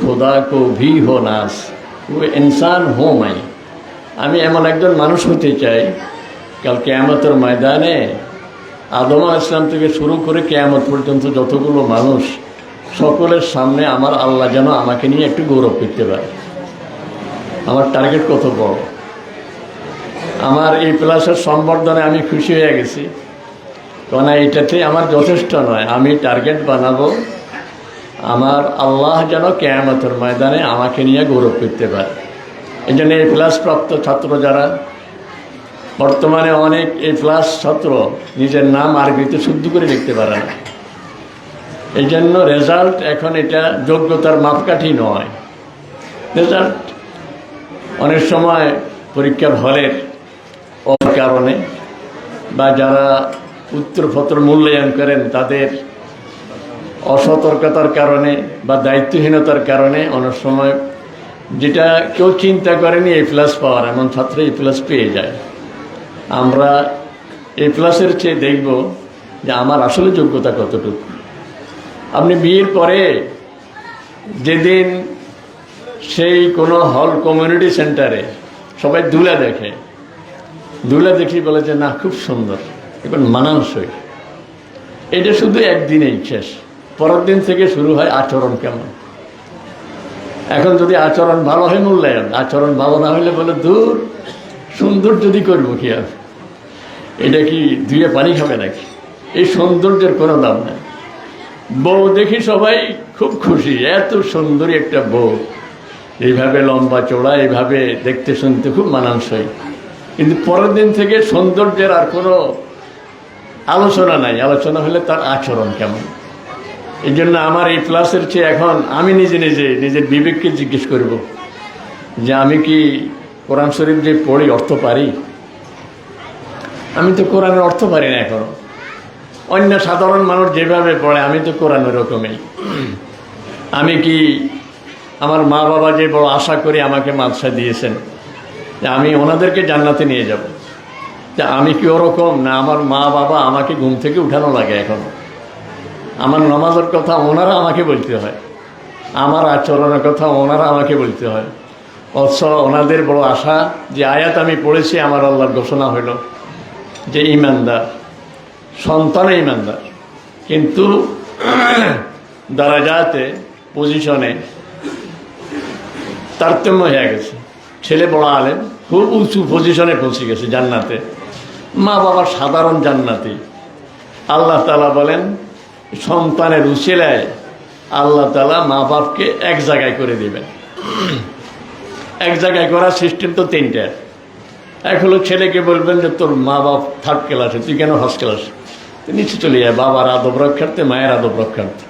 খোদা কো ভি হো নাস ও ইনসান হো মাই আমি এমন একজন মানুষ হতে চাই কাল কেয়ামতের ময়দানে আদম ইসলাম থেকে শুরু করে কেয়ামত পর্যন্ত যতগুলো মানুষ সকলের সামনে আমার আল্লাহ যেন আমাকে নিয়ে একটু গৌরব করতে পারে আমার টার্গেট কত বড় আমার এই প্লাসের সম্বর্ধনে আমি খুশি হয়ে গেছি কারণ এটাতে আমার যথেষ্ট নয় আমি টার্গেট বানাবো আমার আল্লাহ যেন কেয়ামতের ময়দানে আমাকে নিয়ে গৌরব করতে পারে। এই জন্য এই প্লাস প্রাপ্ত ছাত্র যারা, বর্তমানে অনেক এই প্লাস ছাত্র নিজের নাম আরবিতে শুদ্ধ করে লিখতে পারে না। এই জন্য রেজাল্ট এখন এটা যোগ্যতার মাপকাঠি নয়। রেজাল্ট অনেক সময় পরীক্ষার হলের কারণে বা যারা উত্তরপত্র মূল্যায়ন করেন তাদের অসতর্কতার কারণে বা দায়িত্বহীনতার কারণে অনেক সময় যেটা কেউ চিন্তা করেনি এ প্লাস পাওয়ার, এমন ছাত্র এ প্লাস পেয়ে যায়। আমরা এ প্লাসের চেয়ে দেখব যে আমার আসলে যোগ্যতা কতটুকু। আপনি বিয়ের পরে যেদিন সেই কোনো হল কমিউনিটি সেন্টারে সবাই দুলা দেখে, দুলা দেখি বলে যে, না, খুব সুন্দর, এখন মানানসই। এটা শুধু একদিনেই শেষ। পরের দিন থেকে শুরু হয় আচরণ কেমন? এখন যদি আচরণ ভালো হয় মূল্যায়ন, আচরণ ভালো না হলে বলে দূর সুন্দর যদি করব কি আর? এটা কি ধুয়ে পানি খাবে নাকি? এই সৌন্দর্যের কোনো দাম নেই। বউ দেখি সবাই খুব খুশি, এত সুন্দরী একটা বউ। এইভাবে লম্বা চোড়া এইভাবে দেখতে শুনতে খুব মানানসই। কিন্তু পরের দিন থেকে সৌন্দর্যের আর কোনো আলোচনা নাই। আলোচনা হলে তার আচরণ কেমন? এই জন্য আমার এই ক্লাসের চেয়ে এখন আমি নিজে নিজে, নিজের বিবেককে জিজ্ঞেস করব যে আমি কি কোরআন শরীফ যে পড়ি অর্থ পারি? আমি তো কোরআনের অর্থ পারি না এখনও। অন্য সাধারণ মানুষ যেভাবে পড়ে, আমি তো কোরআন ওরকমই। আমি কি আমার মা বাবা যে বড় আশা করি আমাকে মাদশা দিয়েছেন, যে আমি ওনাদেরকে জান্নাতে নিয়ে যাব। যে আমি কি ওরকম না আমার মা বাবা আমাকে ঘুম থেকে উঠানো লাগে এখন? আমার নামাজের কথা ওনারা আমাকে বলতে হয়। আমার আচরণের কথা ওনারা আমাকে বলতে হয়। অথচ ওনাদের বড় আশা, যে আয়াত আমি পড়েছি, আমার আল্লাহর ঘোষণা হইল যে ইমানদার সন্তান ইমানদার। কিন্তু দারাজাতে পজিশনে তারতম্য হয়ে গেছে। ছেলে বড় আলেম, খুব উঁচু পজিশনে পৌঁছে গেছে জান্নাতে। মা বাবার সাধারণ জান্নাতি। আল্লাহ তালা বলেন সন্তানের উচিলায় আল্লাহ তালা মা বাপকে এক জায়গায় করে দিবেন। এক জায়গায় করার সিস্টেম তো তিনটা। এক হলো ছেলেকে বলবেন যে, তোর মা বাপ থার্ড ক্লাসে তুই কেন ফার্স্ট ক্লাসে নিচে চলে যায় বাবার আদব রক্ষার্থে, মায়ের আদব রক্ষার্থে।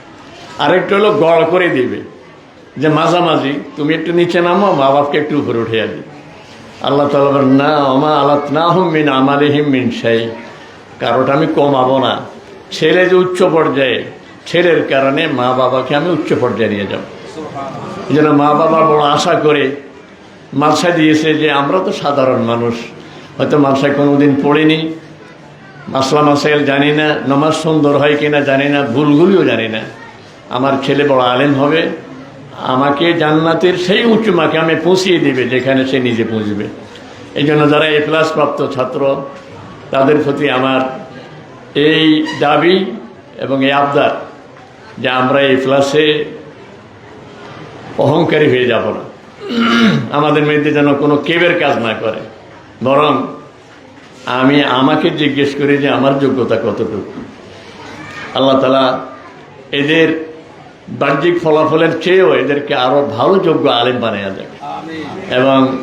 আরেকটা হলো গড় করে দিবে। যে, মাঝামাঝি, তুমি একটু নিচে নামো মা বাপকে একটু উপরে উঠে যাবে আল্লাহ তালা না আমা আল্লাহ না হুম মিন আমারে হিম মিন সেই কারোটা আমি কমাবো না। ছেলে যে উচ্চ পর্যায়ে, ছেলের কারণে মা বাবাকে আমি উচ্চ পর্যায়ে নিয়ে যাব। এই জন্য মা বাবা বড় আশা করে মালসা দিয়েছে যে আমরা তো সাধারণ মানুষ, হয়তো মালসায় কোনোদিন পড়িনি। মাসলা মাসাইল জানি না, নমাজ সুন্দর হয় কিনা জানি না, ভুলগুলিও জানি না। আমার ছেলে বড় আলেম হবে, আমাকে জান্নাতের সেই উঁচু মাকে আমি পৌঁছিয়ে দিবে যেখানে সে নিজে পৌঁছবে। এই জন্য যারা এ প্লাস প্রাপ্ত ছাত্র, তাদের প্রতি আমার এই দাবি এবং এই আবদার যে আমরা এই ক্লাসে অহংকারী হয়ে যাব না। আমাদের মেয়েদের যেন কোনো কেবের কাজ না করে। বরং আমি আমাকে জিজ্ঞেস করি যে আমার যোগ্যতা কতটুকু? আল্লাহ তালা এদের বাহ্যিক ফলাফলের চেয়েও এদেরকে আরও ভালো যোগ্য আলেম বানিয়ে দেয় এবং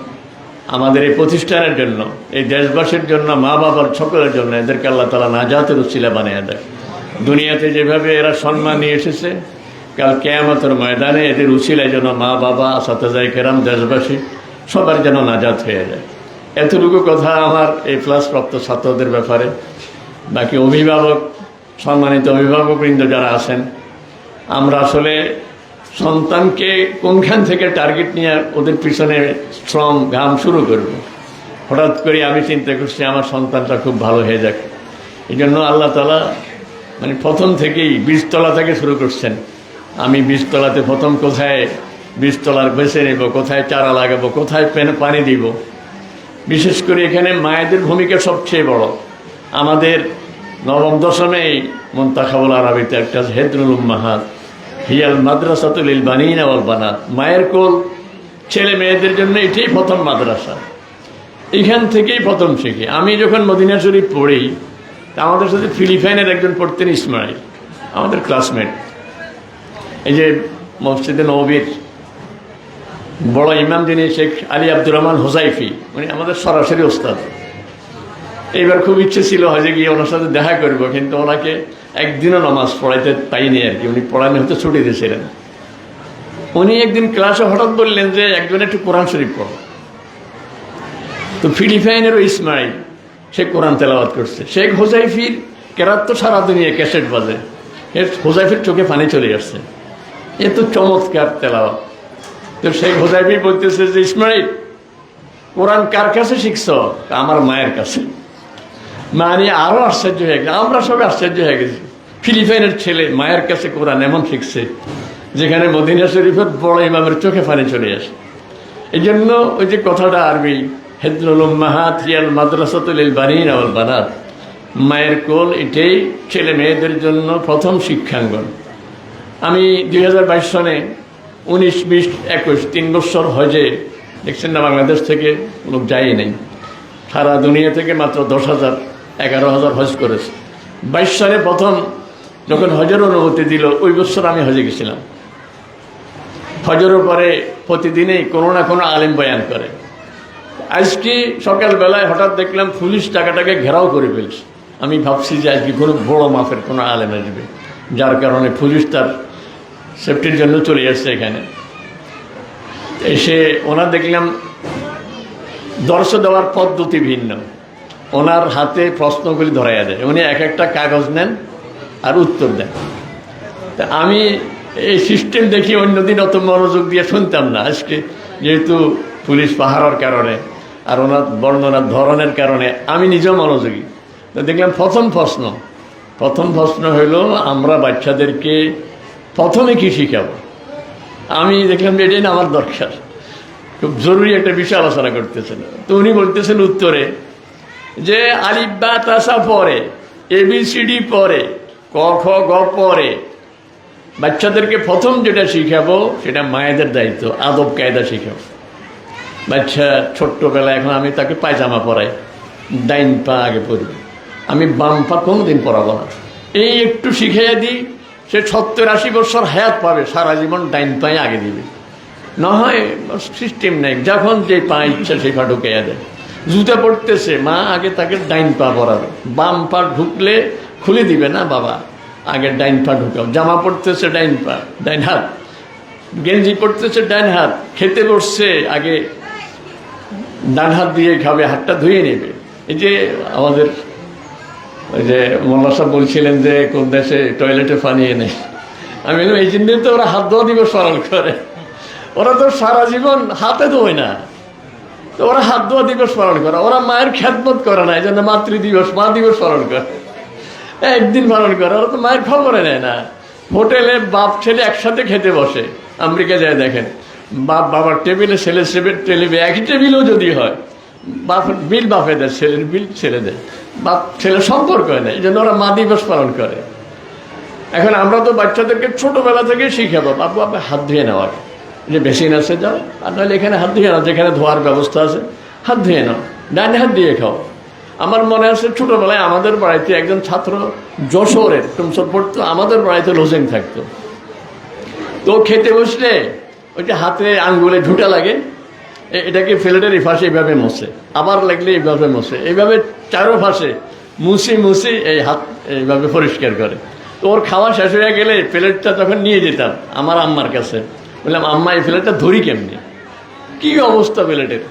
আমাদের এই প্রতিষ্ঠানের জন্য, এই দেশবাসীর জন্য, মা বাবার, সকলের জন্য এদেরকে আল্লাহ তালা নাজাতের উচিলা বানিয়ে দেয়। দুনিয়াতে যেভাবে এরা সম্মান নিয়ে এসেছে, কাল কেয়ামতের ময়দানে এদের উচিলায় যেন মা বাবা সাতাজাই কেরাম, দেশবাসী সবার যেন নাজাত হয়ে যায়। এতটুকু কথা আমার এই প্রাপ্ত ছাত্রদের ব্যাপারে। বাকি অভিভাবক, সম্মানিত অভিভাবকবৃন্দ যারা আছেন, আমরা আসলে সন্তানকে কোনখান থেকে টার্গেট নিয়ে ওদের পিছনে শ্রম ঘাম শুরু করব? হঠাৎ করে আমি চিন্তা করছি, আমার সন্তানটা খুব ভালো হয়ে যাক। এই জন্য আল্লাহ তালা মানে প্রথম থেকেই বীজতলা থেকে শুরু করছেন। আমি বীজতলাতে প্রথম কোথায় বীজতলার বেছে নেব, কোথায় চারা লাগাবো, কোথায় পেন পানি দিব? বিশেষ করে এখানে মায়েদের ভূমিকা সবচেয়ে বড়। আমাদের নবম দশমে মন্তাখাবুল আরবিতে একটা হেদরুল উম্মাহাত হিয়াল মাদ্রাসাতুল বানিনা ওয়াল বানাত। মায়ের কোল ছেলে মেয়েদের জন্য এটাই প্রথম মাদ্রাসা। এখান থেকেই প্রথম শিখি। আমি যখন মদিনা শরীফ পড়ি আমাদের সাথে ফিলিপাইনের একজন পড়তেন ইসমাইল, আমাদের ক্লাসমেট। এই যে মসজিদে নবীর বড় ইমাম যিনি শেখ আলী আব্দুর রহমান হোসাইফি উনি আমাদের সরাসরি ওস্তাদ। এইবার খুব ইচ্ছে ছিল হয়তো গিয়ে ওনার সাথে দেখা করব, কিন্তু ওনাকে একদিনও নামাজ পড়াইতে পাইনি আর কি। উনি পড়ানো হয়তো ছুটি দিয়েছিলেন। উনি একদিন ক্লাসে হঠাৎ বললেন যে, একজন একটু কোরআন শরীফ পড়ো। তো ফিলিপাইনেরও ইসমাইল, সে কোরআন তেলাওয়াত করছে। শেখ হোজাইফির কেরাত তো সারা দুনিয়া ক্যাসেট বাজে। হোজাইফির চোখে পানি চলে আসছে। এ তো চমৎকার তেলাওয়াত। তো শেখ হোজাইফি বলতেছে যে, ইসমাইল, কোরআন কার কাছে শিখছ? আমার মায়ের কাছে। মানে আরও আশ্চর্য হয়ে গেছে। আমরা সবাই আশ্চর্য হয়ে গেছি। ফিলিপাইনের ছেলে মায়ের কাছে কোরআন এমন শিখছে, যেখানে মদিনা শরীফের বড় ইমামের চোখে পানি চলে আসে। এই জন্য ওই যে কথাটা আরবি হেদরুল মাহাত মাদ্রাসাতুল বানিন আওয়াল বানাত। মায়ের কোল এটাই ছেলে মেয়েদের জন্য প্রথম শিক্ষাঙ্গন। আমি দুই হাজার বাইশ সনে উনিশ, বিশ, একুশ, তিন বছর হজে, দেখছেন না বাংলাদেশ থেকে লোক যায়ই নেই। সারা দুনিয়া থেকে মাত্র দশ হাজার, এগারো হাজার হজ করেছে। বাইশ সালে প্রথম যখন হজের অনুমতি দিল, ওই বছর আমি হজে গেছিলাম। হজের পরে প্রতিদিনই কোনো না কোনো আলেম বয়ান করে। আজকে সকালবেলায় হঠাৎ দেখলাম পুলিশ টাকাটাকে ঘেরাও করে ফেলছে। আমি ভাবছি যে আজকে কোনো বড় মাপের কোনো আলেম আসবে, যার কারণে পুলিশ তার সেফটির জন্য চলে আসছে এখানে। এসে ওনার দেখলাম, দর্শ দেওয়ার পদ্ধতি ভিন্ন। ওনার হাতে প্রশ্নগুলি ধরাইয়া দেয়। উনি এক একটা কাগজ নেন আর উত্তর দেন তা আমি এই সিস্টেম দেখি অন্যদিন অত মনোযোগ দিয়ে শুনতাম না। আজকে যেহেতু পুলিশ পাহারার কারণে আর ওনার বর্ণনার ধরনের কারণে আমি নিজেও মনোযোগী। তো দেখলাম প্রথম প্রশ্ন। প্রথম প্রশ্ন হইল আমরা বাচ্চাদেরকে প্রথমে কি শিখাবো? আমি দেখলাম যে এটাই না আমার দরকার। খুব জরুরি একটা বিষয় আলোচনা করতেছেন। তো উনি বলতেছেন উত্তরে যে আলিব্বা তাসা পরে এবিসিডি পরে ক খ গ পরে বাচ্চাদেরকে প্রথম যেটা শিখাবো, সেটা মায়েদের দায়িত্ব, আদব কায়দা শিখাবো। বাচ্চা ছোট্টবেলায় এখন আমি তাকে পায়জামা পরাই, ডাইন পা আগে পড়বে আমি বাম পা কোনোদিন পরাবো না। এই একটু শিখাইয়া দিই, সে সত্তর আশি বছর হায়াত পাবে, সারা জীবন ডাইন পায়ে আগে দিবে। না হয় সিস্টেম নেই, যখন যে পা ইচ্ছা সেই পা ঢুকাইয়া দেয়। জুতা পড়তেছে মা আগে তাকে ডাইন পা পরাবে। বাম পা ঢুকলে খুলে দিবে না বাবা। আগে ডাইন পা ঢুকাও। জামা পড়তেছে ডাইন পা, ডাইন হাত। গেঞ্জি পড়তেছে ডাইন হাত। খেতে বসছে, আগে ডান হাত দিয়ে খাবে, হাতটা ধুয়ে নেবে। এই যে আমাদের ওই যে মোল্লা সাহেব বলছিলেন যে, কোন দেশে টয়লেটে পানি এনে। আমি বললাম, এই জন্যই তো ওরা হাত ধোয়া দিবস পালন করে। ওরা তো সারা জীবন হাতে ধোয় না। তো ওরা হাত ধোয়া দিবস পালন করে। ওরা মায়ের খ্যাতমত করে না, এই জন্য মাতৃ দিবস মা দিবস পালন করে। একদিন পালন করে, ওরা তো মায়ের খবরে নেয় না। হোটেলে বাপ, ছেলে একসাথে খেতে বসে। আমেরিকা যায় দেখেন, বাপ, বাবার টেবিলে ছেলে ছেলে টেলিবে একই টেবিলেও যদি হয়, বাপ, বিল বাপে দেয়, ছেলের বিল ছেলে দেয়। বাপ ছেলে সম্পর্ক নেই, এই জন্য ওরা মা দিবস পালন করে। এখন আমরা তো বাচ্চাদেরকে ছোটবেলা থেকে শিখাবো, বাপু আপনি হাত ধুয়ে নেওয়ার যে বেসিন আছে, যাও, আর নাহলে এখানে হাত ধুয়ে নাও, যেখানে ধোয়ার ব্যবস্থা আছে, হাত ধুয়ে নাও ডাইনে হাত দিয়ে খাও। আমার মনে আছে ছোটবেলায় আমাদের বাড়িতে একজন ছাত্র যশোরের টুমসর পড়তো, আমাদের বাড়িতে লোজেন থাকতো। তো খেতে বসলে ওই যে হাতে আঙ্গুলে ঢুটা লাগে এটাকে ফ্লেটের এই ফাঁসে এইভাবে মোছে আবার লাগলে এইভাবে মোছে এইভাবে চারো ফাঁসে মুছি মুছি এই হাত এইভাবে পরিষ্কার করে। তো ওর খাওয়া শেষ হয়ে গেলে প্লেটটা তখন নিয়ে যেতাম আমার আম্মার কাছে। বললাম, আম্মা, এই প্লেটটা ধরি কেমনি? কি অবস্থা প্লেটের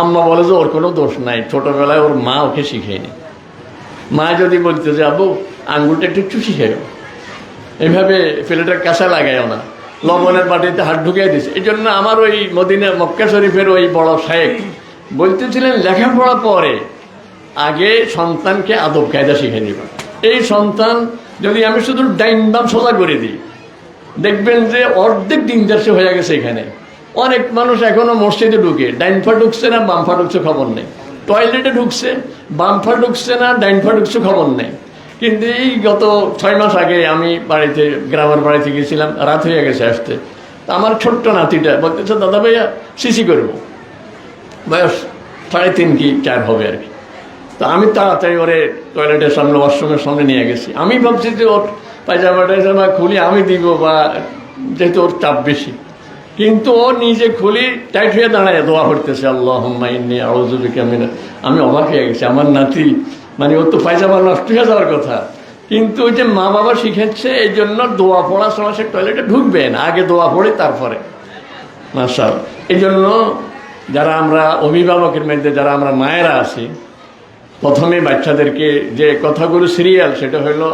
আম্মা বলে যে ওর কোনো দোষ নাই, ছোটবেলায় ওর মা ওকে শিখায়নি। মা যদি বলতো যে, আব্বু, আঙ্গুলটা একটু চুষি খেয়ে এইভাবে প্লেটের কাঁচা লাগায়ও না। লবণের বাটিতে হাত ঢুকিয়ে দিছে এই জন্য আমার ওই মদিনা, মক্কা শরীফের ওই বড় শায়েক বলতেছিলেন, লেখাপড়া পরে আগে সন্তানকে আদব কায়দা শিখে নিব। এই সন্তান যদি আমি শুধু ডাইন বাম সোজা করে দিই, দেখবেন যে অর্ধেক দিন দেশে হয়ে গেছে এখানে। অনেক মানুষ এখনও মসজিদে ঢুকে। ডাইনফা ঢুকছে না, বামফা ঢুকছে খবর নেই। টয়লেটে ঢুকছে, বামফা ঢুকছে না, ডাইনফা ঢুকছে খবর নেই। কিন্তু এই গত ছয় মাস আগে আমি বাড়িতে, গ্রামের বাড়িতে গেছিলাম, রাত হয়ে গেছে আসতে। তা আমার ছোট্ট নাতিটা বলতেছে, দাদা ভাইয়া, সিসি করব। বয়স সাড়ে তিন কি চার হবে আর কি। তো আমি তাড়াতাড়ি ওরে টয়লেটের সামনে ওয়াশরুমের সামনে নিয়ে গেছি। আমি ভাবছি যে ওর পায়জামা টাইজামা খুলি আমি দিব বা যেহেতু ওর চাপ বেশি। কিন্তু ও নিজে খুলি টাইট হয়ে দাঁড়ায়, দোয়া করতেছে আল্লাহ ইন্নি আউজুবিকা মিনা আমি অবাক হয়ে গেছি, আমার নাতি মানে ওর তো পায়জামা নষ্ট হয়ে যাওয়ার কথা। কিন্তু ওই যে মা বাবা শিখাচ্ছে, এই জন্য দোয়া পড়ার সময় সে টয়লেটে ঢুকবে না, আগে দোয়া পড়ে তারপরে। মার্শাল এই জন্য যারা আমরা অভিভাবকের মধ্যে, যারা আমরা মায়েরা আছি, প্রথমে বাচ্চাদেরকে যে কথাগুলো সিরিয়াল সেটা হলো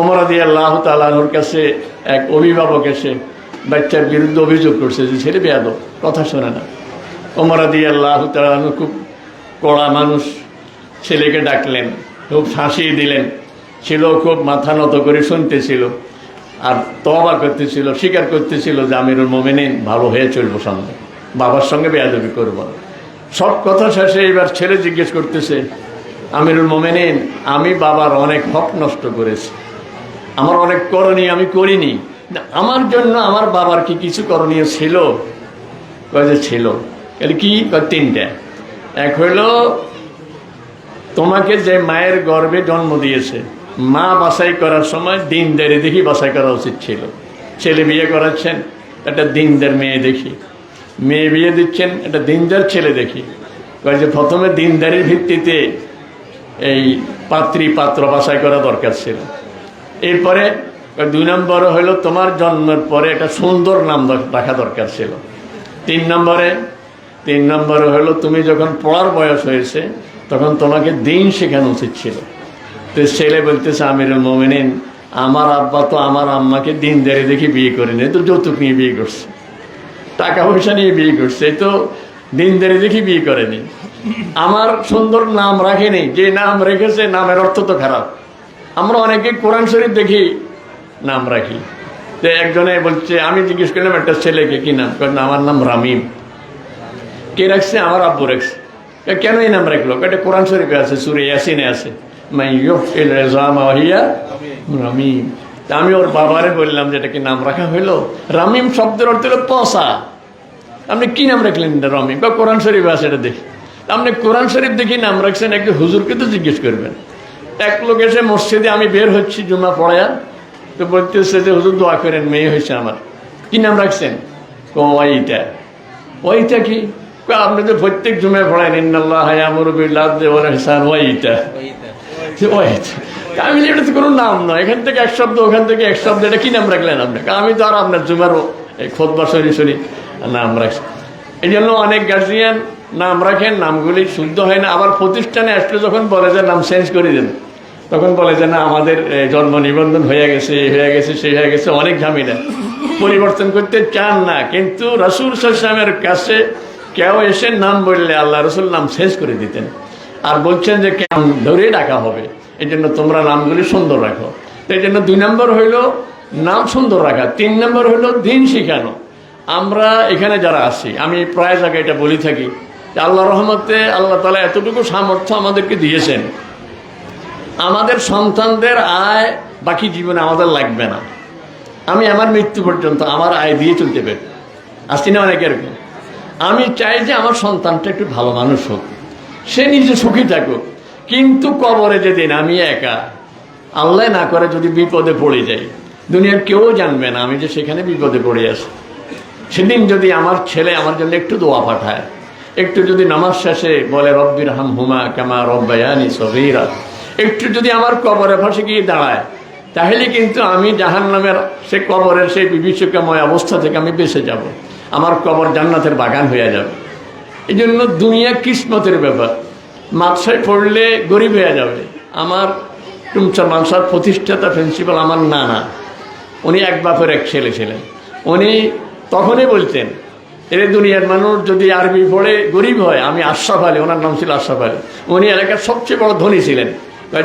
অমরাদি আল্লাহ তালাহুর কাছে এক অভিভাবক এসে বাচ্চার বিরুদ্ধে অভিযোগ করছে যে ছেলে বেয়াদ কথা শোনে না। অমরাদি আল্লাহ তালাহু খুব কড়া মানুষ, ছেলেকে ডাকলেন, খুব শাসিয়ে দিলেন। ছিল খুব মাথা নত করে শুনতেছিল আর তবা করতেছিল, স্বীকার করতেছিল যে আমিরুল মোমেনিন ভালো হয়ে চলবো সঙ্গে বাবার সঙ্গে বেয়াদবি করব সব কথা শেষে এবার ছেলে জিজ্ঞেস করতেছে, আমিরুল মোমেনিন, আমি বাবার অনেক হক নষ্ট করেছি। আমার অনেক করণীয় আমি করিনি। আমার জন্য আমার বাবার কি কিছু করণীয় ছিল? যে ছিল। এর কি? তিনটা। এক হইল, তোমাকে যে মায়ের গর্ভে জন্ম দিয়েছে, মা বাছাই করার সময় দিন দিনদারি দেখি বাছাই করা উচিত ছিল। ছেলে বিয়ে করাচ্ছেন, একটা দিনদার মেয়ে দেখি। মেয়ে বিয়ে দিচ্ছেন, একটা দিনদার ছেলে দেখি। যে প্রথমে দিনদারির ভিত্তিতে এই পাত্রী পাত্র বাছাই করা দরকার ছিল। এরপরে দুই নম্বরে হলো তোমার জন্মের পরে একটা সুন্দর নাম রাখা দরকার ছিল। তিন নম্বরে তিন নম্বরে হলো তুমি যখন পড়ার বয়স হয়েছে, তখন তোমাকে দিন শেখানো উচিত ছিল। তো ছেলে বলতেছে, আমিরুল মোমিনিন, আমার আব্বা তো আমার আম্মাকে দিন দেরি দেখি বিয়ে করেনি তো যৌতুক নিয়ে বিয়ে করছে। টাকা পয়সা নিয়ে বিয়ে করছে তো দিন দেরি দেখি বিয়ে করেনি। আমার সুন্দর নাম রাখেনি, যে নাম রেখেছে, নামের অর্থ তো খারাপ। আমরা অনেকে কোরআন শরীফ দেখি নাম রাখি। তো একজনে বলছে, আমি জিজ্ঞেস করলাম, একটা ছেলেকে কি নাম? আমার নাম রামিম। কে রাখছে? আমার আব্বু রাখছে। কেন এই নাম রাখল? এটা কোরআন শরীফে আছে, সুরে ইয়াসিনে আছে। রামিম। আমি ওর বাবারে বললাম যে, এটা কি নাম রাখা হইল? রামিম শব্দের অর্থ হলো পসা আপনি কি নাম রাখলেন এটা রমিম? বা কোরআন শরীফ আছে, এটা দেখি। আপনি কোরআন শরীফ দেখি নাম রাখছেন একটু হুজুরকে তো জিজ্ঞেস করবেন। এক লোক এসে মসজিদে আমি বের হচ্ছি জুমা পড়ায়া তো বলতেছে যে হুজুর দোয়া করেন মেয়ে হয়েছে আমার। কি নাম রাখছেন? ও ওইটা ওইটা কি? আপনি তো প্রত্যেক জুমে পড়ায় ইন্নাল্লাহ হায়ামুরবিল্লাহ দেওয়ার হিসান ওইটা তা আমি এটা তো কোনো নাম নয়। এখান থেকে এক শব্দ ওখান থেকে এক শব্দ এটা কি নাম রাখলেন আপনি? কয়, আমি তো আর আপনার জুমারও এই খোদবা সরি সরি নাম রাখছি। এই জন্য অনেক গার্জিয়ান নাম রাখেন নামগুলি শুদ্ধ হয় না। আবার প্রতিষ্ঠানে আসলে যখন বলে যে নাম চেঞ্জ করে দেন। তখন বলে যে, না, আমাদের জন্ম নিবন্ধন হয়ে গেছে হয়ে গেছে সেই হয়ে গেছে, অনেক ঝামেলা। পরিবর্তন করতে চান না, কিন্তু রাসুল সাল্লামের কাছে কেউ এসে নাম বললে আল্লাহ রসুল নাম শেষ করে দিতেন। আর বলছেন যে কেমন ধরে ডাকা হবে? এই জন্য তোমরা নামগুলি সুন্দর রাখো। এই জন্য দুই নম্বর হইল নাম সুন্দর রাখা, তিন নম্বর হইল দিন শিখানো। আমরা এখানে যারা আছি, আমি প্রায় জায়গায় এটা বলি থাকি আল্লাহ রহমতে আল্লাহ তালা এতটুকু সামর্থ্য আমাদেরকে দিয়েছেন। আমাদের সন্তানদের আয় বাকি জীবনে আমাদের লাগবে না। আমি আমার মৃত্যু পর্যন্ত আমার আয় দিয়ে চলতে পারি আসছি না অনেক এরকম? আমি চাই যে আমার সন্তানটা একটু ভালো মানুষ হোক। সে নিজে সুখী থাকুক। কিন্তু কবরে যেদিন আমি একা, আল্লাহ না করে যদি বিপদে পড়ে যাই, দুনিয়ার কেউ জানবে না আমি যে সেখানে বিপদে পড়ে আছি। সেদিন যদি আমার ছেলে আমার জন্য একটু দোয়া পাঠায়, একটু যদি নামাজ শেষে বলে রব্বির হাম হুমা কামা রব্বায়ানি সবিরা একটু যদি আমার কবরে ফাঁসে গিয়ে দাঁড়ায়, তাহলে কিন্তু আমি জাহান নামের সে কবরের সেই বিভীষিকাময় অবস্থা থেকে আমি বেঁচে যাব। আমার কবর জান্নাতের বাগান হয়ে যাবে। এই জন্য দুনিয়া কিসমতের ব্যাপার। মাদ্রাসায় পড়লে গরিব হয়ে যাবে। আমার টুমচা মানসার প্রতিষ্ঠাতা প্রিন্সিপাল আমার নানা। উনি এক বাপের এক ছেলে ছিলেন। উনি তখনই বলতেন, এর দুনিয়ার মানুষ যদি আরবি পড়ে গরিব হয়, আমি আশরাফ আলী, ওনার নাম ছিল আশরাফ আলী। উনি এলাকার সবচেয়ে বড় ধনী ছিলেন।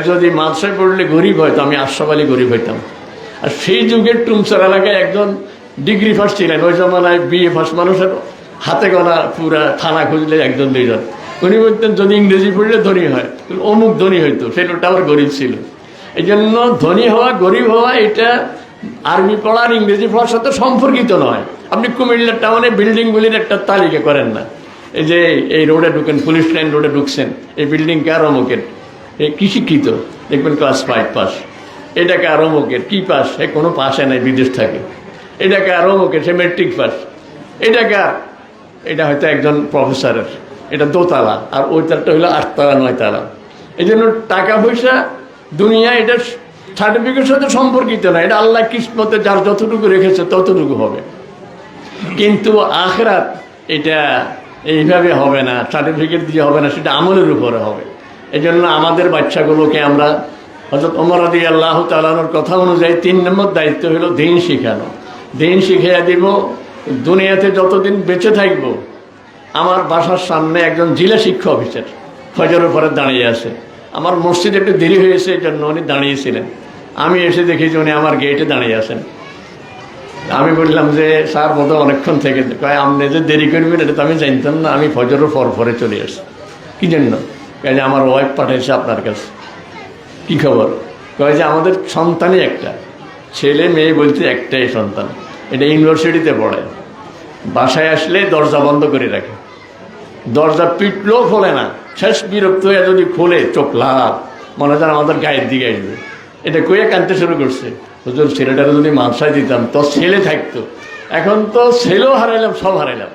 যদি মাদ্রাসায় পড়লে গরিব হয়, তো আমি আশরাফ আলী গরিব হইতাম। আর সেই যুগের টুমসার এলাকায় একজন ডিগ্রি ফার্স্ট ছিলেন ওই জমানায় বিএ ফার্স্ট মানুষের হাতে গোনা পুরা থানা খুঁজলে একজন, দুইজন। উনি বলতেন, যদি ইংরেজি পড়লে ধনী হয়। অমুক ধনী হইতো সেটা আবার গরিব ছিল। এই জন্য ধনী হওয়া, গরিব হওয়া, এটা আরবি পড়া আর ইংরেজি পড়ার সাথে সম্পর্কিত নয়। আপনি কুমিল্লা টাউনে বিল্ডিংগুলির একটা তালিকা করেন না। এই যে এই রোডে ঢুকেন, পুলিশ লাইন রোডে ঢুকছেন, এই বিল্ডিং কার অমুকের কি শিক্ষিত দেখবেন ক্লাস ফাইভ পাস এটাকে আর অমুকের কি পাস সে কোনো পাশে নাই, বিদেশ থাকে। এটাকে আর অমুকের সে মেট্রিক পাস এটাকে এটা হয়তো একজন প্রফেসরের এটা দোতলা, আর ওই তালটা হলো আটতলা নয় নয়তলা। এই জন্য টাকা পয়সা, দুনিয়া এটা সার্টিফিকেটের সাথে সম্পর্কিত না। এটা আল্লাহ কিসমতে যার যতটুকু রেখেছে, ততটুকু হবে। কিন্তু আখরাত এটা এইভাবে হবে না সার্টিফিকেট দিয়ে হবে না, সেটা আমলের উপরে হবে। এই জন্য আমাদের বাচ্চাগুলোকে আমরা হজরত অমর আদি আল্লাহ তালানোর কথা অনুযায়ী তিন নম্বর দায়িত্ব হলো দিন শিখানো। দিন শিখাইয়া দিব, দুনিয়াতে যতদিন বেঁচে থাকব, আমার বাসার সামনে একজন জেলা শিক্ষা অফিসার ফজরের পরে দাঁড়িয়ে আছে। আমার মসজিদ একটু দেরি হয়েছে এই জন্য উনি দাঁড়িয়েছিলেন। আমি এসে দেখি যে উনি আমার গেটে দাঁড়িয়ে আছেন। আমি বললাম যে, স্যার মতো অনেকক্ষণ থেকে। কয়, আপনি যে দেরি করবেন, এটা তো আমি জানতাম না। আমি ফজরের পর পরে চলে আসি কী জন্য? কাজে আমার ওয়াইফ পাঠাইছে আপনার কাছে। কী খবর? কয় যে আমাদের সন্তানই একটা। ছেলে, মেয়ে বলতে একটাই সন্তান। এটা ইউনিভার্সিটিতে পড়ে। বাসায় আসলে দরজা বন্ধ করে রাখে। দরজা পিটলেও খোলে না। শেষ বিরক্ত হয়ে যদি খোলে, চোখ লাল। মনে হয় আমাদের গায়ের দিকে আসবে। এটা কয়ে কানতে শুরু করছে। হুজুর ছেলেটাকে যদি মানসায় দিতাম, তো ছেলে থাকতো। এখন তো ছেলেও হারাইলাম, সব হারাইলাম।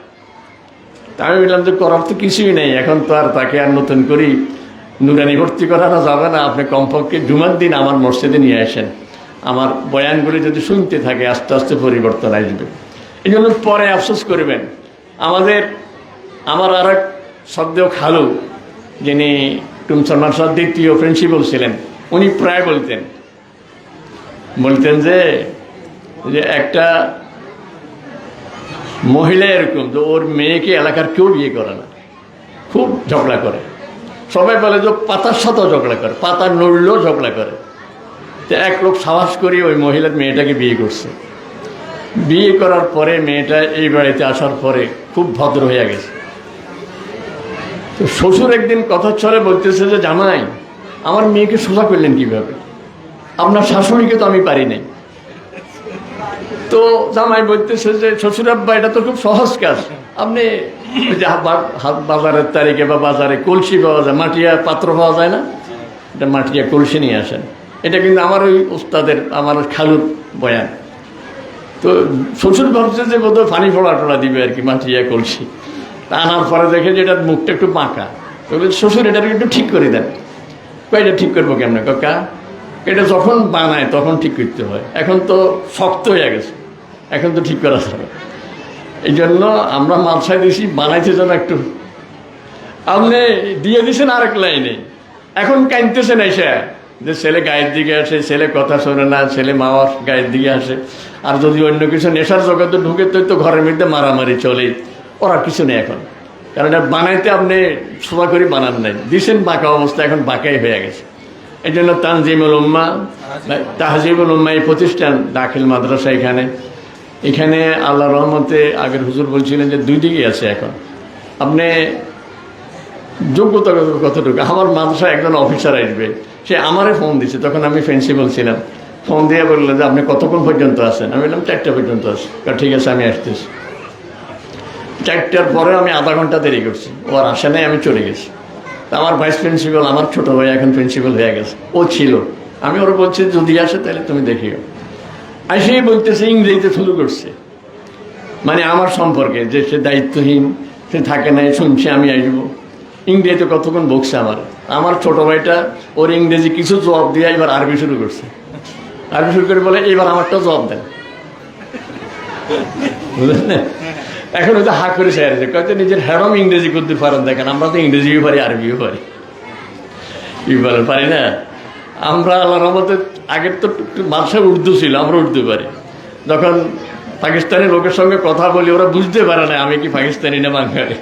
তা আমি বললাম যে করার তো কিছুই নেই, এখন তো আর তাকে আর নতুন করি নুরানি ভর্তি করানো যাবে না, আপনি কমপক্ষে জুমার দিন আমার মসজিদে নিয়ে আসেন। আমার বয়ানগুলি যদি শুনতে থাকে, আস্তে আস্তে পরিবর্তন আসবে এই জন্য পরে আফসোস করবেন, আমাদের, আমার আর এক সদ্যেও খালু, যিনি টুমসলমান সাহ দ্বিতীয় প্রিন্সিপাল ছিলেন, উনি প্রায় বলতেন বলতেন যে একটা মহিলা এরকম যে ওর মেয়েকে এলাকার কেউ বিয়ে করে না। খুব ঝগড়া করে। সবাই বলে যে পাতার সাথেও ঝগড়া করে পাতা নড়লেও ঝগড়া করে। তো এক লোক সাহস করে ওই মহিলার মেয়েটাকে বিয়ে করছে। বিয়ে করার পরে মেয়েটা এই বাড়িতে আসার পরে খুব ভদ্র হয়ে গেছে। তো শ্বশুর একদিন কথা ছড়ে বলতেছে যে, জামাই, আমার মেয়েকে সোজা করলেন কীভাবে? আপনার শাশুড়িকে তো আমি পারি নাই। তো জামাই বলতেছে যে, শ্বশুর আব্বা, এটা তো খুব সহজ কাজ। আপনি বাজারের তারিখে বা বাজারে কলসি পাওয়া যায়, মাটিয়া পাত্র পাওয়া যায় না? এটা মাটিয়া কলসি নিয়ে আসেন। এটা কিন্তু আমার ওই উস্তাদের, আমার খালুর বয়ান। তো শ্বশুর ভাবছে যে বোধহয় পানি ফোড়া টোড়া দিবে আর কি, মাটিয়া কলসি। তা আনার পরে দেখে যে এটার মুখটা একটু তো শ্বশুর এটাকে একটু ঠিক করে দেন। এটা ঠিক করব কেমনে? কাকা এটা যখন বানায় তখন ঠিক করতে হয়। এখন তো শক্ত হয়ে গেছে। এখন তো ঠিক করা যাবে। এই জন্য আমরা মালসায় দিয়েছি, বানাইতে যেন একটু। আপনি দিয়ে দিয়েছেন আরেক লাইনে। এখন কাঁদতেছেন এসে। যে ছেলে গায়ের দিকে আসে, ছেলে কথা শোনে না, ছেলে মাওয়ার গায়ের দিকে আসে। আর যদি অন্য কিছু নেশার জগতে ঢুকে, তো তো ঘরের মধ্যে মারামারি চলে। ওরা কিছু নেই এখন। কারণ বানাইতে আপনি সোজা করে বানান নাই। দিছেন বাঁকা অবস্থা, এখন বাঁকাই হয়ে গেছে। এই জন্য তানজিমুল উম্মা তাহজিবুল উম্মা এই প্রতিষ্ঠান, দাখিল মাদ্রাসা এখানে। এখানে আল্লাহ রহমতে আগের হুজুর বলছিলেন যে দুই দিকেই আছে এখন। আপনি যোগ্যতা কতটুকু? আমার মাদ্রাসায় একজন অফিসার আসবে, সে আমারে ফোন দিছে, তখন আমি প্রিন্সিপাল ছিলাম ফোন দিয়ে বলল যে, আপনি কতক্ষণ পর্যন্ত আছেন? আমি বললাম, চারটা পর্যন্ত আছি। ঠিক আছে, আমি আসতেছি। চারটার পরে আমি আধা ঘণ্টা দেরি করছি। ও আর আসে নাই, আমি চলে গেছি। আমার ভাইস প্রিন্সিপাল আমার ছোট ভাই এখন প্রিন্সিপাল হয়ে গেছে। ও ছিল। আমি ওরা বলছি, যদি আসে, তাহলে তুমি দেখিও। আসেই বলতেছে, ইংরেজিতে শুরু করছে। মানে আমার সম্পর্কে, যে সে দায়িত্বহীন, সে থাকে নাই শুনছে, আমি আসব। ইংরেজিতে কতক্ষণ বকছে আমার? আমার ছোট ভাইটা ওর ইংরেজি কিছু জবাব দিয়ে এবার আরবি শুরু করছে। আরবি শুরু করে বলে এবার আমারটা জবাব দেন। বুঝলেন? না? এখন হয়তো হা করে সে স্যার কয়েকটা নিজের হ্যারম ইংরেজি করতে পারেন দেখেন, আমরা তো ইংরেজিও পারি, আরবিও পারি। কি পারি না? আমরা আল্লাহ রহমতে আগের তো মানুষের উর্দু ছিল, আমরা উর্দু পারি। যখন পাকিস্তানি লোকের সঙ্গে কথা বলি, ওরা বুঝতে পারে না আমি কি পাকিস্তানি না বাঙালি।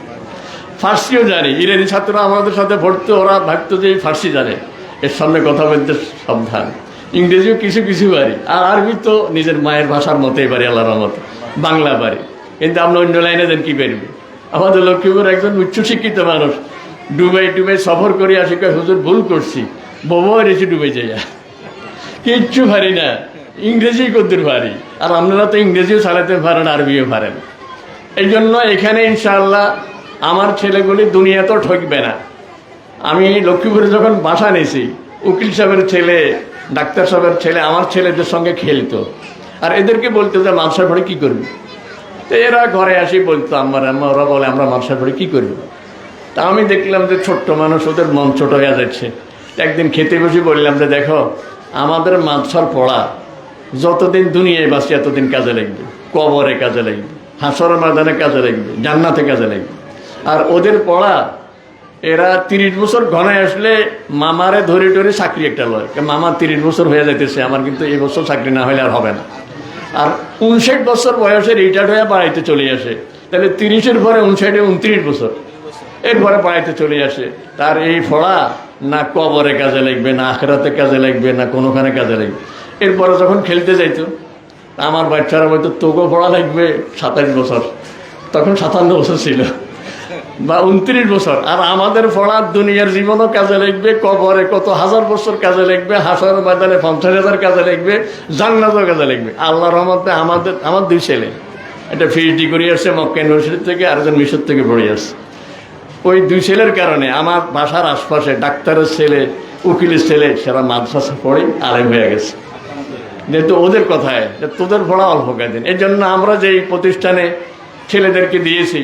ফার্সিও জানি, ইরানি ছাত্ররা আমাদের সাথে ভর্তি ওরা ভাবতো যে ফার্সি জানে। এর সামনে কথা বলতে সাবধান। ইংরেজিও কিছু কিছু পারি, আর আরবি তো নিজের মায়ের ভাষার মতোই পারি আল্লাহ রহমত। বাংলা পারি। কিন্তু আমরা অন্য লাইনে দেন কি পারবে? আমাদের লক্ষ্মীপুর একজন উচ্চশিক্ষিত মানুষ ডুবাই ডুবাই সফর করে আসি হুজুর, ভুল করছি। বোমা রেছি ডুবে যাইয়া কিচ্ছু পারি না। ইংরেজি করতে পারি। আর আপনারা তো ইংরেজিও চালাতে পারেন, আরবিও পারেন। এই জন্য এখানে ইনশাআল্লাহ আমার ছেলেগুলি দুনিয়া তো ঠকবে না। আমি লক্ষ্মীপুরে যখন বাসা নিয়েছি, উকিল সাহেবের ছেলে, ডাক্তার সাহেবের ছেলে, আমার ছেলেদের সঙ্গে খেলতো। আর এদেরকে বলতো যে মানসার পড়ে কী করবি? তো এরা ঘরে আসি বলতো আমার ওরা বলে, আমরা মানসার পড়ে কী করব? তা আমি দেখলাম যে, ছোট্ট মানুষ, ওদের মন ছোট হয়ে যাচ্ছে। একদিন খেতে বসে বললাম যে, দেখো আমাদের মানসার পড়া যতদিন দুনিয়ায় বাঁচি এতদিন কাজে লাগবে। কবরে কাজে লাগবে, হাসর ময়দানে কাজে লাগবে, জান্নাতে কাজে লাগবে। আর ওদের পড়া, এরা তিরিশ বছর ঘনে আসলে মামারে ধরে টরে চাকরি একটা লয়। মামা তিরিশ বছর হয়ে যাইতেছে, আমার কিন্তু এই বছর চাকরি না হলে আর হবে না। আর উনষাট বছর বয়সে রিটায়ার্ড হয়ে বাড়াইতে চলে আসে। তাহলে তিরিশের পরে উনষাটে উনত্রিশ বছর এরপরে বাড়াইতে চলে আসে। তার এই ফড়া না কবরে কাজে লাগবে, না আখরাতে কাজে লাগবে, না কোনোখানে কাজে লাগবে। এরপরে যখন খেলতে যাইতো, আমার বাচ্চারা হয়তো তোকেও পড়া লাগবে সাতাশ বছর। তখন সাতান্ন বছর ছিল বা উনত্রিশ বছর। আর আমাদের পড়ার দুনিয়ার জীবনও কাজে লাগবে, কবরে কত হাজার বছর কাজে লাগবে, হাসার ময়দানে পঞ্চাশ হাজার কাজে লাগবে, জান্নাতও কাজে লাগবে। আল্লাহ রহমতে আমাদের, আমার দুই ছেলে, একটা পিএইচডি করে আসছে মক্কা ইউনিভার্সিটি থেকে, আরেকজন মিশর থেকে পড়ে আসছে ওই দুই ছেলের কারণে আমার বাসার আশপাশে ডাক্তারের ছেলে, উকিলের ছেলে, সেরা মাদ্রাসা পড়ে আলেম হয়ে গেছে। যেহেতু ওদের কথায় যে তোদের পড়া অল্প দিন এই জন্য আমরা যে এই প্রতিষ্ঠানে ছেলেদেরকে দিয়েছি,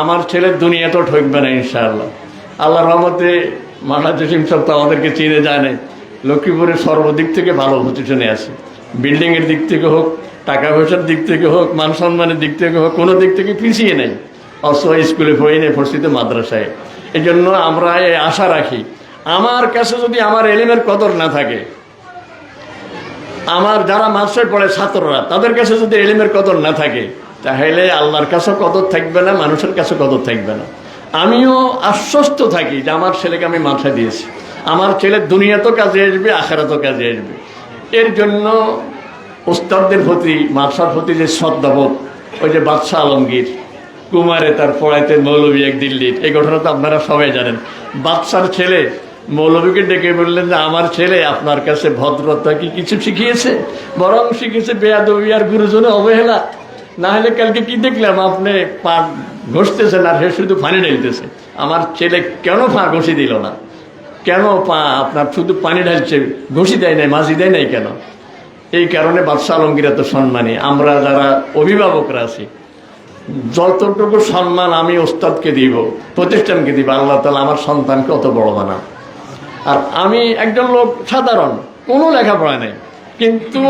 আমার ছেলের দুনিয়া তো ঠকবে না ইনশাআল্লাহ। আল্লাহ রহমতে মানা জসিম সব তো আমাদেরকে চিনে জানে লক্ষ্মীপুরের সর্বদিক থেকে ভালো পজিশনে আছে। বিল্ডিংয়ের দিক থেকে হোক, টাকা পয়সার দিক থেকে হোক, মান সম্মানের দিক থেকে হোক, কোনো দিক থেকে পিছিয়ে নেই। অসহায় স্কুলে পড়ে নেই পরিস্থিতি মাদ্রাসায়। এই জন্য আমরা এই আশা রাখি, আমার কাছে যদি আমার এলিমের কদর না থাকে, আমার যারা মাস্টার পড়ে ছাত্ররা, তাদের কাছে যদি এলিমের কদর না থাকে, তাহলে আল্লাহর কাছে কদর থাকবে না, মানুষের কাছে কদর থাকবে না। আমিও আশ্বস্ত থাকি যে আমার ছেলেকে আমি মাথা দিয়েছি। আমার ছেলে দুনিয়াতেও কাজে আসবে, আখেরাতেও কাজে আসবে। এর জন্য ওস্তাদদের প্রতি, মাদ্রাসার প্রতি যে শ্রদ্ধাবোধ, ওই যে বাদশাহ আলমগীর কুমারে তার পড়াইতে মৌলভী এক দিল্লির এই ঘটনা তো আপনারা সবাই জানেন। বাদশার ছেলে মৌলভীকে ডেকে বললেন যে, আমার ছেলে আপনার কাছে ভদ্রতা কি কিছু শিখিয়েছে? বরং শিখেছে বেয়াদবি আর গুরুজনে অবহেলা। না হলে কালকে কি দেখলাম, আপনি পা ঘষতেছেন আর সে শুধু পানি ঢেলতেছে। আমার ছেলে কেন পা ঘষি দিল না? কেন পা আপনার শুধু পানি ঢালছে, ঘষি দেয় নাই মাঝি দেয় নাই কেন? এই কারণে বাদশাহ আলমগীর এত সম্মানী। আমরা যারা অভিভাবকরা আছি যতটুকু সম্মান আমি ওস্তাদকে দিব, প্রতিষ্ঠানকে দিব, আল্লাহ তালা আমার সন্তানকে অত বড় বানা আর আমি একজন লোক সাধারণ, কোনো লেখাপড়া নেই। কিন্তু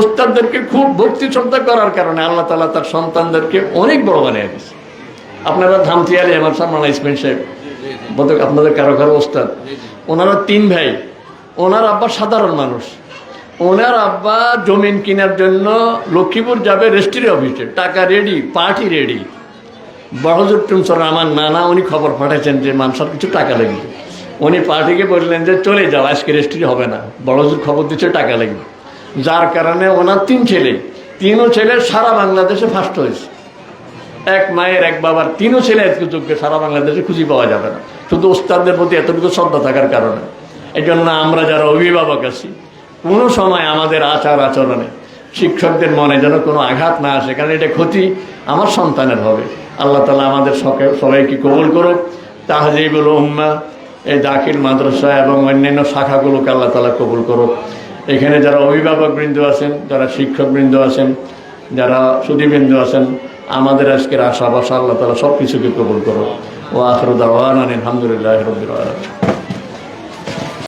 ওস্তাদদেরকে খুব ভক্তি শ্রদ্ধা করার কারণে আল্লাহ তালা তার সন্তানদেরকে অনেক বড় বানিয়ে দিচ্ছে আপনারা ধামতিয়ালি আমার সালমান ইসমাইল সাহেব আপনাদের কারও কারও ওস্তাদ। ওনারা তিন ভাই, ওনার আব্বা সাধারণ মানুষ। ওনার আব্বা জমিন কেনার জন্য লক্ষ্মীপুর যাবে রেজিস্ট্রি অফিসে। টাকা রেডি পার্টি রেডি বড়জুর টুমসর আমার নানা, উনি খবর পাঠাচ্ছেন যে মানুষের কিছু টাকা লাগবে। উনি পার্টিকে বললেন যে চলে যাও, আজকে রেজিস্ট্রি হবে না। বড়জুর খবর দিচ্ছে টাকা লাগবে। যার কারণে ওনার তিন ছেলে। তিনও ছেলে সারা বাংলাদেশে ফার্স্ট হয়েছে। এক মায়ের, এক বাবার তিনও ছেলে এতটুকু যোগ্য সারা বাংলাদেশে খুঁজে পাওয়া যাবে না। শুধু ওস্তাদদের প্রতি এতটুকু শ্রদ্ধা থাকার কারণে। এই জন্য আমরা যারা অভিভাবক আছি কোনো সময় আমাদের আচার আচরণে শিক্ষকদের মনে যেন কোনো আঘাত না আসে, কারণ এটা ক্ষতি আমার সন্তানের হবে। আল্লাহ তালা আমাদের সকে- সবাইকে কবুল করুক। তাহাজিবুল উম্মা, এই দাখিল মাদ্রাসা এবং অন্যান্য শাখাগুলোকে আল্লাহ তালা কবুল করুক। এখানে যারা অভিভাবক বৃন্দ আছেন, যারা শিক্ষক বৃন্দ আছেন, যারা সুদীবৃন্দ আছেন, আমাদের আজকের আশা বাসা আল্লাহ তালা সব কিছুকে কবুল করুক। ও আখরুদ্দাওয়ান আলহামদুলিল্লাহ রবিল আলম